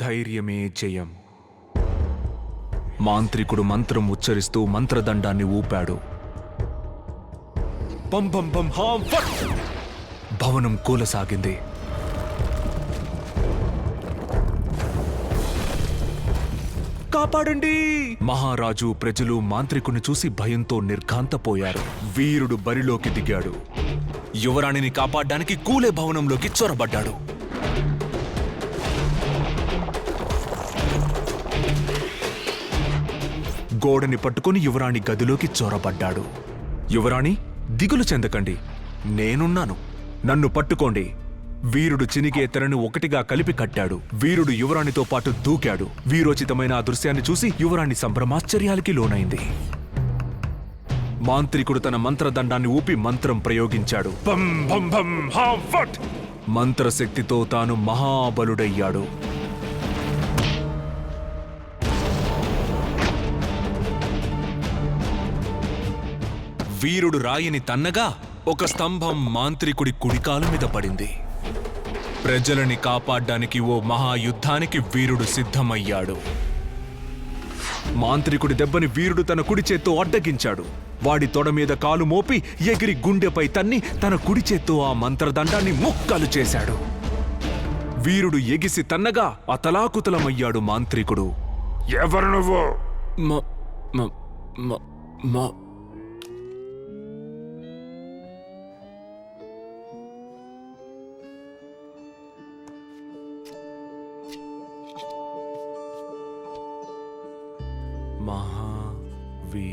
ధైర్యమే జయం. మాంత్రికుడు మంత్రం ఉచ్చరిస్తూ మంత్రదండాన్ని ఊపాడు. హాం ఫట్! భవనం కూలసాగింది. కాపాడండి! మహారాజు ప్రజలు మాంత్రికుని చూసి భయంతో నిర్ఘాంతపోయారు. వీరుడు బరిలోకి దిగాడు. యువరాణిని కాపాడడానికి కూలే భవనంలోకి చొరబడ్డాడు. గోడని పట్టుకొని యువరాణి గదిలోకి చొరబడ్డాడు. యువరాణి దిగులు చెందకండి. నేనున్నాను. నన్ను పట్టుకోండి. వీరుడు చినిగే తెరను ఒకటిగా కలిపి కట్టాడు. వీరుడు యువరాణితో పాటు దూకాడు. వీరోచితమైన ఆ దృశ్యాన్ని చూసి యువరాణి సంభ్రమాశ్చర్యాలకి లోనైంది. మాంత్రికుడు తన మంత్రదండాన్ని ఊపి మంత్రం ప్రయోగించాడు! మంత్రశక్తితో తాను మహాబలుడయ్యాడు. వీరుడు రాయిని తన్నగా ఒక స్తంభం మాంత్రికుడి కుడికాలు మీద పడింది. ప్రజలని కాపాడ్డానికి ఓ మహాయుద్ధానికి వీరుడు సిద్ధమయ్యాడు. మాంత్రికుడి దెబ్బని వీరుడు తన కుడి చేత్తో అడ్డగించాడు. వాడి తొడ మీద కాలు మోపి ఎగిరి గుండెపై తన్ని తన కుడి చేత్తో ఆ మంత్రదండాన్ని ముక్కలు చేశాడు. వీరుడు ఎగిసి తన్నగా అతలాకుతలమయ్యాడు మాంత్రికుడు. ఎవరు నువ్వు? మ- మహావీరుడు.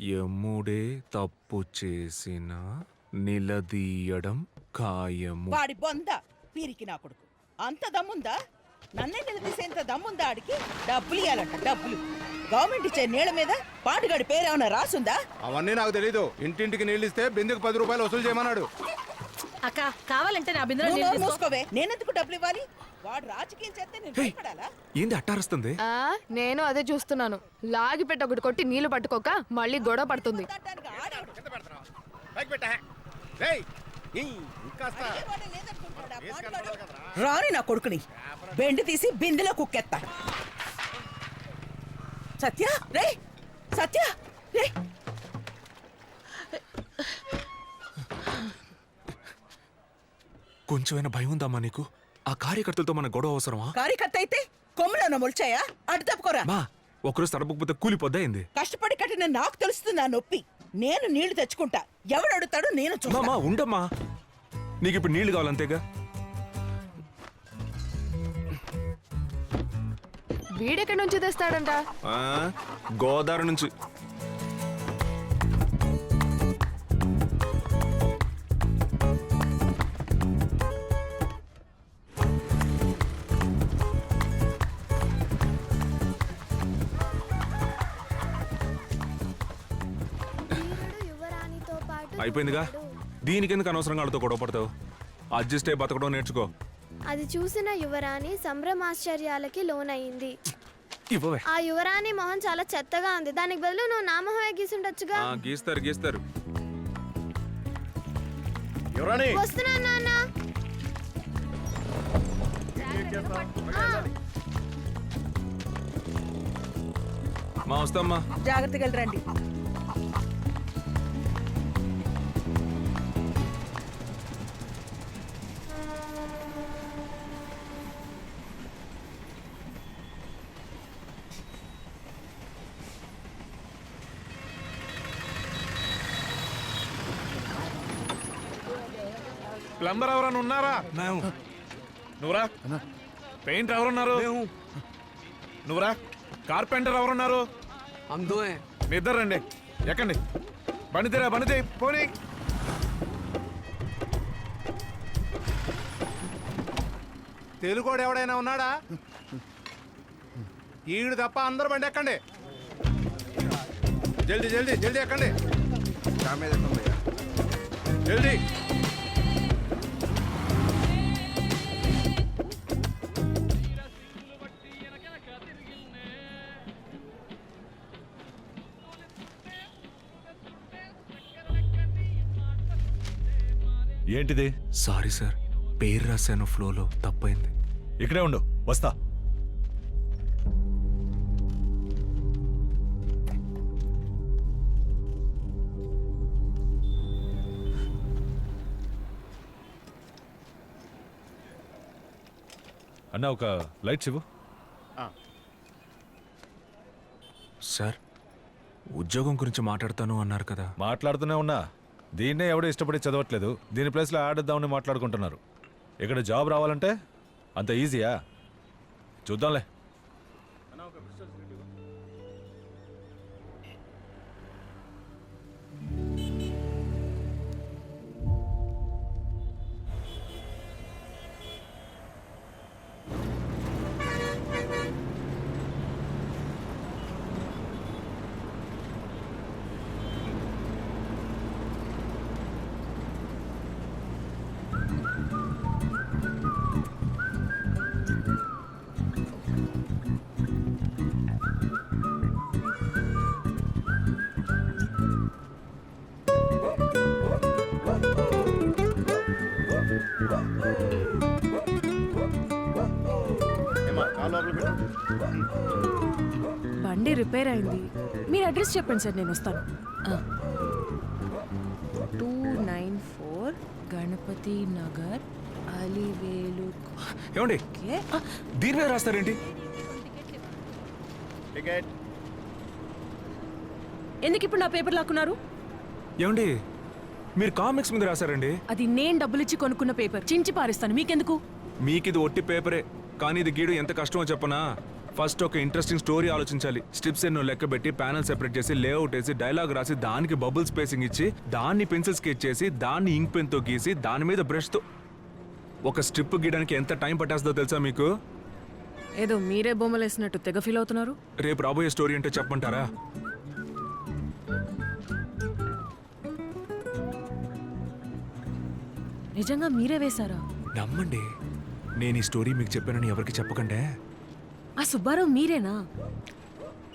యముడే తప్పు చేసిన నిలదీయడం ఖాయము. వాడి బొంద పీరికి నా కొడుకు. అంత దమ్ముందా? నన్నే నిలదీసేంత దమ్ముందా ఆడికి? డబ్బులు ఇవ్వాలంట డబ్బులు. గవర్నమెంట్ ఇచ్చే నీళ్ళ మీద పాటుగాడి పేరేమన్నా రాసుందా? అవన్నీ నాకు తెలీదు. ఇంటింటికి నీళ్ళు ఇస్తే బిందెకు పది రూపాయలు వసూలు చేయమన్నాడు. అక్క కావాలంటే నా బిందులో నువ్వు నోరు. మూసుకోవే. నేనెందుకు డబ్బులు ఇవ్వాలి? వాడు రాజకీయం చేస్తే నేను భయపడాలా? ఏంది అట్టారుస్తుంది? ఆ నేను అదే చూస్తున్నాను. లాగి పెట్టి ఒకటి కొట్టి నీళ్ళు పట్టుకోక మళ్ళీ గొడవ పడుతుంది. దానికి ఆడేవాడు. పైకి పెట్టా రేయ్, ఈ, ఇంకాస్త. అడిగేవాడే లేదనుకుంటాడా? పాటుగాడు. రాని నా కొడుకుని. బెండి తీసి బిందెలో కుక్కెత్తా. సత్య రే సత్య రే. కొంచెమైనా భయం ఉందమ్మా నీకు? ఆ కార్యకర్తలతో మన గొడవ అవసరమా? కార్యకర్త అయితే కొమ్ములను మొలిచాయా? అటు తప్పుకోరా. మా ఒకరోజు తడపకపోతే కూలిపోద్దా ఏంది కష్టపడి కట్టిన నాకు తెలుస్తుంది ఆ నొప్పి. నేను నీళ్ళు తెచ్చుకుంటా. ఎవడు అడుగుతాడో నేను చూస్తా. మామా ఉండమ్మా. నీకు ఇప్పుడు నీళ్ళు కావాలంతేగా? వీడెక్కడి నుంచి తెస్తాడంట? ఆ, గోదావరి నుంచి. అయిపోయిందిగా? దీనికెందుకు అనవసరంగా వాళ్ళతో గొడవ పడతావు? అడ్జస్ట్ అయి బతకడం నేర్చుకో. అది చూసిన యువరాణి సంభ్రమాశ్చర్యాలకి లోనయింది. ఇవ్వవే. ఆ యువరాణి మొహం చాలా చెత్తగా ఉంది. దానికి బదులు నువ్వు నా మొహమే గీసుండొచ్చుగా? ఆ, గీస్తారు గీస్తారు. వస్తున్నా నాన్న. ఆ, మా వస్తామ్మా జాగ్రత్తగా రండి. ప్లంబర్ ఎవరన్నా ఉన్నారా? నువ్వురా. పెయింటర్ ఎవరున్నారు? నువ్వురా. కార్పెంటర్ ఎవరున్నారు? మీ ఇద్దరు రండి. ఎక్కండి. బండి తీరా బండి తీ పోనీ. తెలుగోడు ఎవడైనా ఉన్నాడా? ఈడు తప్ప అందరు బండి ఎక్కండి. జల్దీ జల్దీ జల్దీ ఎక్కండి. జల్దీ. ఏంటిది? సారీ సార్ పేరు రాశాను ఫ్లోలో. తప్పైంది. ఇక్కడే ఉండు. వస్తా. అన్న ఒక లైట్స్ ఇవ్వు. సార్ ఉద్యోగం గురించి మాట్లాడతాను అన్నారు కదా. మాట్లాడుతూనే ఉన్నా. దీన్నే ఎవడో ఇష్టపడి చదవట్లేదు. దీని ప్లేస్లో ఆడేద్దామని మాట్లాడుకుంటున్నారు. ఇక్కడ జాబ్ రావాలంటే అంత ఈజీయా? చూద్దాంలే. బండి రిపేర్ అయింది. మీరు అడ్రస్ చెప్పండి సార్ నేను వస్తాను. Two nine four Ganapathi Nagar Alivelu ఏమండి? ఓకే. దీని మీద రాస్తారేంటి? ఎందుకు ఇప్పుడు నా పేపర్ లాక్కున్నారు? ఏమండి మీరు కామిక్స్ మీద రాశారండి. అది నేను డబ్బులు ఇచ్చి కొనుక్కున్న పేపర్. చించి పారేస్తాను. మీకెందుకు? మీకు ఇది ఒట్టి పేపరే కానీ ఇది గీయడం ఎంత కష్టమో చెప్పనా? ఫస్ట్ ఒక ఇంట్రెస్టింగ్ స్టోరీ ఆలోచించాలి. స్ట్రిప్స్ ఎన్నో లెక్క పెట్టి ప్యానల్ సెపరేట్ చేసి లేఅవుట్ వేసి డైలాగ్ రాసి దానికి బబుల్ స్పేసింగ్ ఇచ్చి దాన్ని పెన్సిల్ స్కెచ్ చేసి దాన్ని ఇంక్ పెన్తో గీసి దాని మీద బ్రష్తో ఒక స్ట్రిప్ గీయడానికి ఎంత టైం పట్టేస్తుందో తెలుసా మీకు? ఏదో మీరే బొమ్మలు వేసినట్టు తెగ ఫీల్ అవుతున్నారు. రేపు రాబోయే స్టోరీ అంటే చెప్పమంటారా? నిజంగా మీరే వేశారా? నమ్మండి. నేను ఈ స్టోరీ మీకు చెప్పానని ఎవరికి చెప్పకండే. ఆ సుబ్బారావు మీరేనా?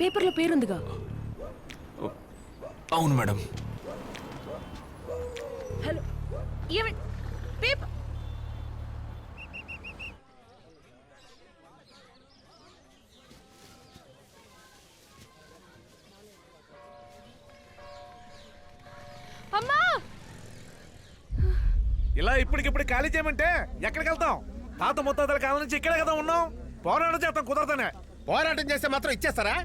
పేపర్లో పేరుందిగా. అవును మేడం. హలో ఏమి పేపర్ అమ్మా! ఇలా ఇప్పటికిప్పుడు ఖాళీ చేయమంటే ఎక్కడికి వెళ్తాం? తాత ముత్తాతల కాలం నుంచి ఇక్కడే కదా ఉన్నాం. పోరాటం చేస్తాం కుదరదనే. పోరాటం చేస్తే మాత్రం ఇచ్చేస్తారా?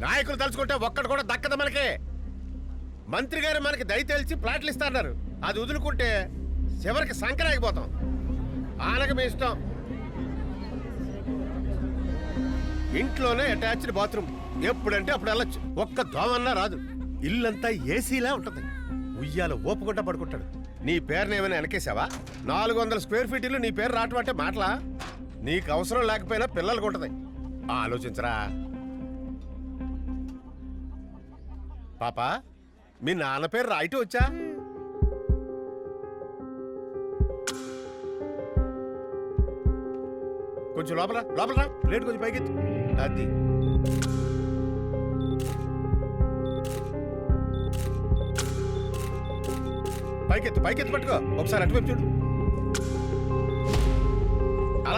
నాయకులు తలుచుకుంటే ఒక్కడు కూడా దక్కదు మనకి. మంత్రి గారు మనకి దయ తెలిసి ప్లాట్లు ఇస్తారన్నారు. అది వదులుకుంటే చివరికి సంకరాగిపోతాం ఆనక మీ ఇష్టం. ఇంట్లోనే అటాచ్డ్ బాత్రూమ్. ఎప్పుడంటే అప్పుడు వెళ్ళొచ్చు. ఒక్క దోమన్నా రాదు. ఇల్లంతా ఏసీలా ఉంటుంది. ఉయ్యాల ఓపుకుంటా పడుకుంటాడు. నీ పేరునేమైనా వెనకేసావా? నాలుగు వందల స్క్వేర్ ఫీట్ ఇల్లు నీ పేరు రావటం అంటే మాటలా? నీకు అవసరం లేకపోయినా పిల్లలకు ఉంటుంది. ఆలోచించరా. పాపా మీ నాన్న పేరు రాయిటి వచ్చా? కొంచెం లోపల లోపల రా. లేట్ కొంచెం పైకి అది. పైకెత్తు పైకెత్తు పట్టుకో. ఒకసారి అటువైపు చూడు.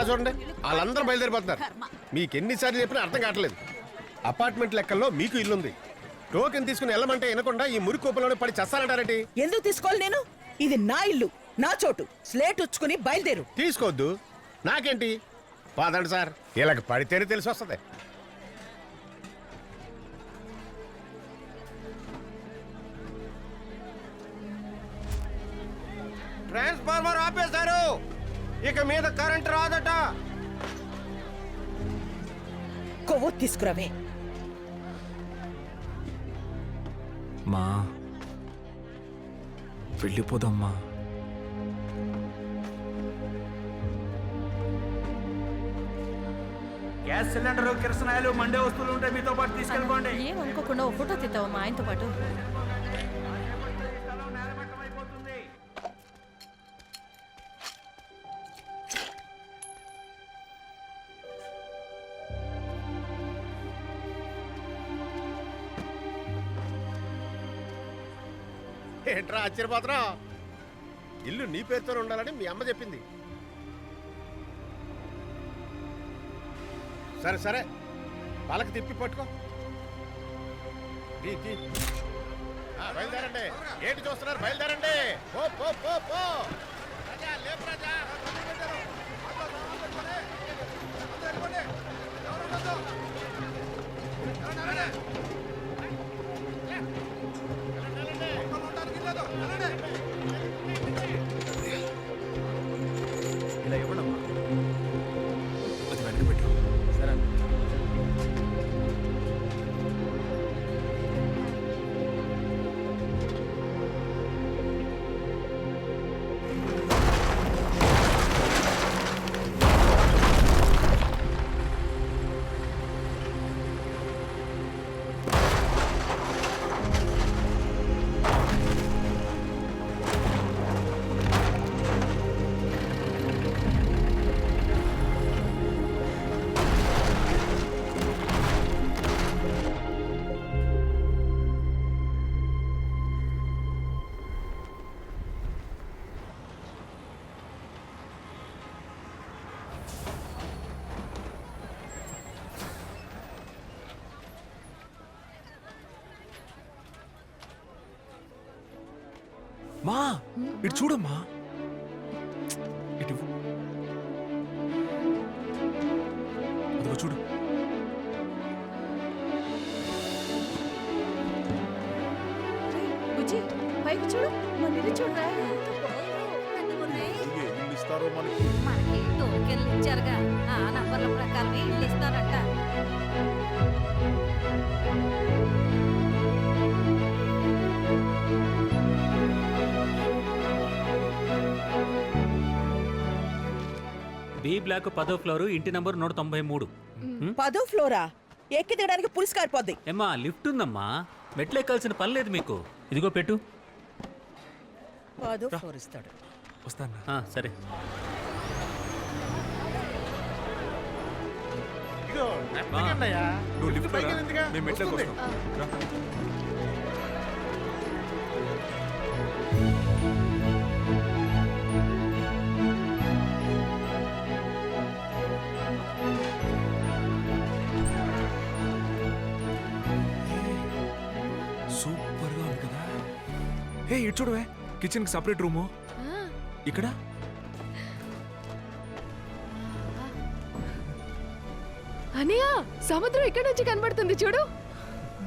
చూడండి. వాళ్ళందరూ బయలుదేరిపోతున్నారు. మీకు ఎన్నిసార్లు చెప్పినా అర్థం కావట్లేదు. అపార్ట్మెంట్ లెక్కల్లో మీకు ఇల్లుంది. టోకెన్ తీసుకుని వెళ్ళమంటే వినకుండా ఈ మురి కోపంలోనే పడి చస్తానంటారేంటి? ఎందుకు తీసుకోవాలి నేను? ఇది నా ఇల్లు నా చోటు. స్లేట్ ఉచ్చుకుని బయలుదేరు. తీసుకోవద్దు. నాకేంటి? పదండి సార్. వీళ్ళకి పడితేనే తెలిసి వస్తుంది ట్రాన్స్ఫార్మర్ ఆపేశారు. ఇక మీద కరెంట్ రాదట. కొవ్వు తీసుకురావే. మా వెళ్ళిపోదమ్మా. గ్యాస్ సిలిండర్ కిరసనాయలు మండే వస్తువులు ఉంటే మీతో పాటు తీసుకెళ్ళిపోండి. ఏం అనుకోకుండా ఓ ఫోటో తీద్దావా మా ఆయనతో పాటు. ఏంట్రా ఆశ్చర్యపోతున్నావు? ఇల్లు నీ పేరుతో ఉండాలని మీ అమ్మ చెప్పింది. సరే సరే. వాళ్ళకి తిప్పి పట్టుకో. తీ, తీ. ఆ, బయలుదేరండి. ఏంటి చూస్తున్నారు? బయలుదేరండి. పో పో పో పో. ఇటు చూడమ్మా. ఇటు. అదిగో చూడు. బుజ్జి పైకి చూడు. మన ఇల్లు చూడరా? మనకి. టోకెన్లు ఇచ్చారుగా. ఆ నంబర్ల ప్రకారమే ఇల్లు ఇస్తారంట. బి బ్లాక్ పదో ఫ్లోర్ ఇంటి నంబర్ నూట తొంభై మూడు. పదో ఫ్లోరా? ఎక్కి దిగడానికి పులిసి కారిపోద్ది. ఏమ్మా లిఫ్ట్ ఉందమ్మా. మెట్లు ఎక్కాల్సిన పని లేదు మీకు. ఇదిగో పెట్టు. పదో ఫ్లోర్ ఇస్తాడు. వస్తాను. ఆ, సరే. నువ్వు లిఫ్ట్ పైకి ఎందుకుగా? మేము మెట్లోకి వస్తుంది. వస్తాం రా. ఇటు చూడవే. కిచెన్కి సపరేట్ రూము ఇక్కడ? అనయ్య సముద్రం ఇక్కడ నుంచి కనబడుతుంది చూడు?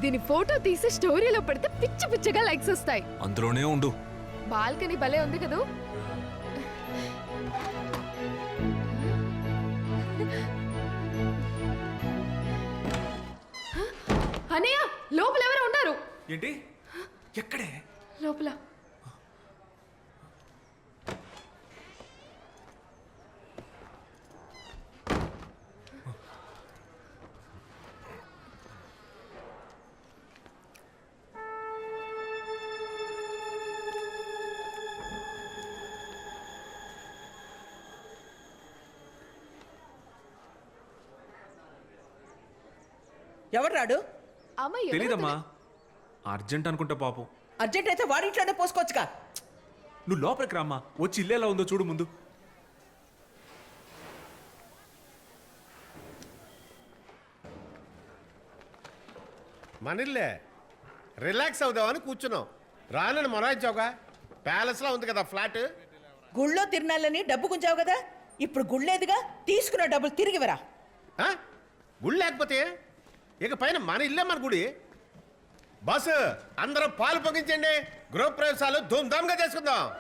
దీని ఫోటో తీసి స్టోరీలో పెడితే పిచ్చి పిచ్చిగా లైక్స్ వస్తాయి. అందులోనే ఉండు. బాల్కనీ భలే ఉంది కదూ? అనయ్య లోపల ఎవరు ఉన్నారు. ఏంటి? ఎక్కడే? లోపల. ఎవడు రాడు? అమ్మ ఎవరు తెలీదమ్మా. అర్జెంట్ అనుకుంటా పాపం. అర్జెంట్ అయితే వాడింట్లోనే పోసుకోవచ్చుగా. నువ్వు లోపలికి రామ్మా. వచ్చి ఇల్లు ఎలా ఉందో చూడు ముందు. మనిల్లే రిలాక్స్ అవుదామని కూర్చున్నాం. రానని మొరాయించావుగా? ప్యాలెస్లో ఉంది కదా ఫ్లాట్. గుళ్ళో తిరునాళ్ళని డబ్బు గుంజావు కదా? ఇప్పుడు గుళ్ళేదిగా? తీసుకున్న డబ్బులు తిరిగివరా ఆ? గుడి లేకపోతే? ఇక పైన మన ఇల్లే మన గుడి. బస్ అందరం పాలు పొగించండి. గృహప్రవేశాలు ధూమ్ధామ్గా చేసుకుందాం.